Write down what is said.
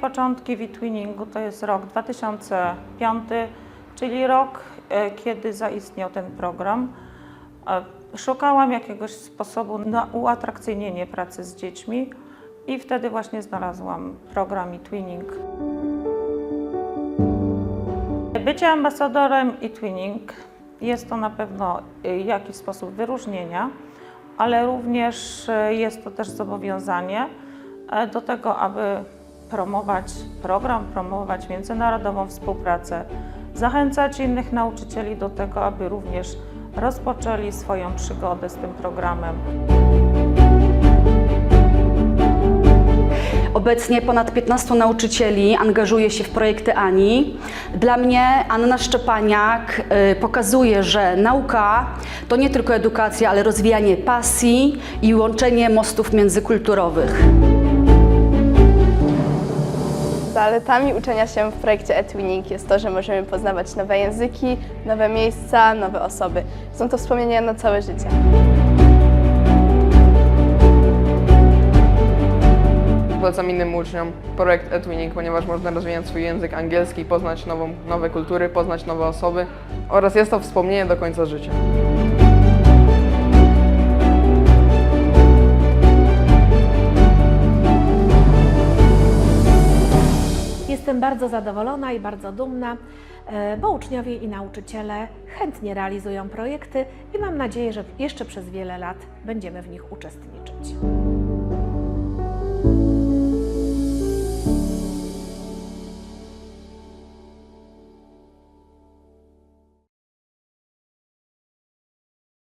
początki w-twinningu to jest rok 2005, czyli rok, e, kiedy zaistniał ten program. E, Szukałam jakiegoś sposobu na uatrakcyjnienie pracy z dziećmi i wtedy właśnie znalazłam program e-twinning. Bycie ambasadorem e-twinning jest to na pewno y, jakiś sposób wyróżnienia, ale również jest to też zobowiązanie e, do tego, aby promować program, promować międzynarodową współpracę, zachęcać innych nauczycieli do tego, aby również rozpoczęli swoją przygodę z tym programem. Obecnie ponad 15 nauczycieli angażuje się w projekty Ani. Dla mnie Anna Szczepaniak y, pokazuje, że nauka to nie tylko edukacja, ale rozwijanie pasji i łączenie mostów międzykulturowych. Zaletami uczenia się w projekcie eTwinning jest to, że możemy poznawać nowe języki, nowe miejsca, nowe osoby. Są to wspomnienia na całe życie. Polecam innym uczniom projekt eTwinning, ponieważ można rozwijać swój język angielski, poznać nową, nowe kultury, poznać nowe osoby oraz jest to wspomnienie do końca życia. Jestem bardzo zadowolona i bardzo dumna, e, bo uczniowie i nauczyciele chętnie realizują projekty i mam nadzieję, że jeszcze przez wiele lat będziemy w nich uczestniczyć.